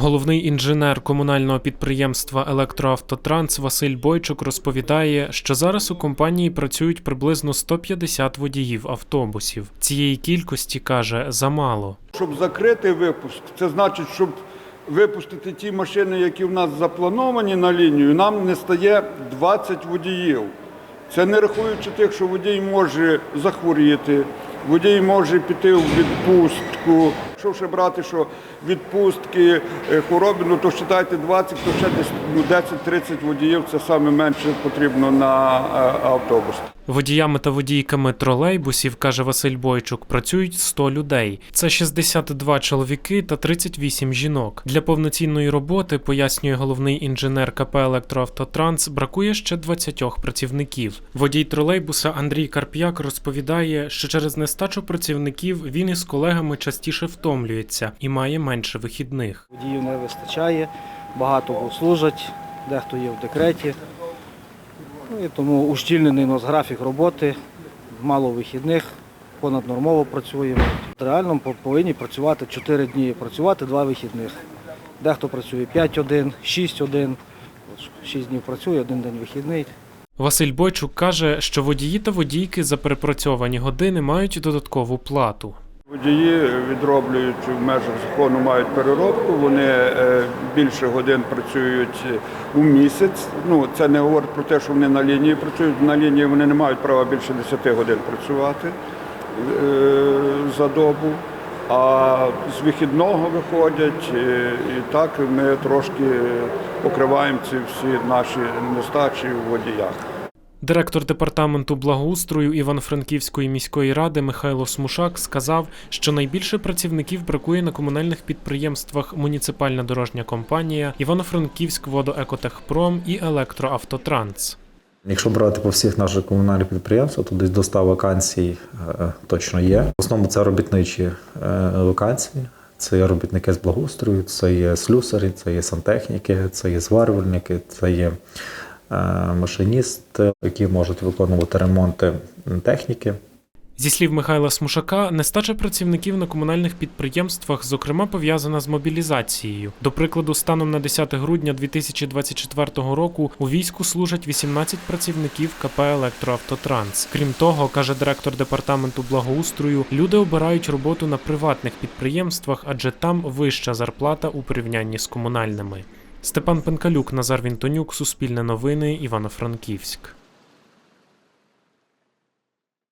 Головний інженер комунального підприємства Електроавтотранс Василь Бойчук розповідає, що зараз у компанії працюють приблизно 150 водіїв автобусів. Цієї кількості каже замало. Щоб закрити випуск, це значить, щоб випустити ті машини, які в нас заплановані на лінію, нам не стає 20 водіїв. Це не рахуючи тих, що водій може захворіти, водій може піти в відпустку. Якщо ще брати, що відпустки, е, хвороби, ну то вважайте 20, то ще десь ну, 10-30 водіїв це саме менше потрібно на е, автобус. Водіями та водійками тролейбусів, каже Василь Бойчук, працюють 100 людей. Це 62 чоловіки та 38 жінок. Для повноцінної роботи, пояснює головний інженер КП «Електроавтотранс», бракує ще 20 працівників. Водій тролейбуса Андрій Карп'як розповідає, що через нестачу працівників він із колегами частіше втомлюється і має менше вихідних. Водіїв не вистачає, багато служать, дехто є в декреті. Ну, і тому ущільнений у нас графік роботи, мало вихідних, понаднормово працюємо. Реально повинні працювати 4 дні, працювати 2 вихідних. Дехто працює 5-1, 6-1, 6 днів працює, один день вихідний. Василь Бойчук каже, що водії та водійки за перепрацьовані години мають додаткову плату. Водії відроблюють в межах закону, мають переробку. Вони е, більше годин працюють у місяць. Ну це не говорить про те, що вони на лінії працюють. На лінії вони не мають права більше 10 годин працювати е, за добу. А з вихідного виходять, е, і так ми трошки покриваємо ці всі наші нестачі в водіях. Директор департаменту благоустрою Івано-Франківської міської ради Михайло Смушак сказав, що найбільше працівників бракує на комунальних підприємствах Муніципальна дорожня компанія, Івано-Франківськ водоекотехпром і Електроавтотранс. Якщо брати по всіх наших комунальних підприємствах, то десь до 100 вакансій е, точно є. В основному це робітничі е, вакансії. Це є робітники з благоустрою, це є слюсарі, це є сантехніки, це є зварювальники, це є е, машиністи, які можуть виконувати ремонти техніки. Зі слів Михайла Смушака, нестача працівників на комунальних підприємствах, зокрема, пов'язана з мобілізацією. До прикладу, станом на 10 грудня 2024 року у війську служать 18 працівників КП «Електроавтотранс». Крім того, каже директор департаменту благоустрою, люди обирають роботу на приватних підприємствах, адже там вища зарплата у порівнянні з комунальними. Степан Пенкалюк, Назар Вінтонюк, Суспільне новини, Івано-Франківськ.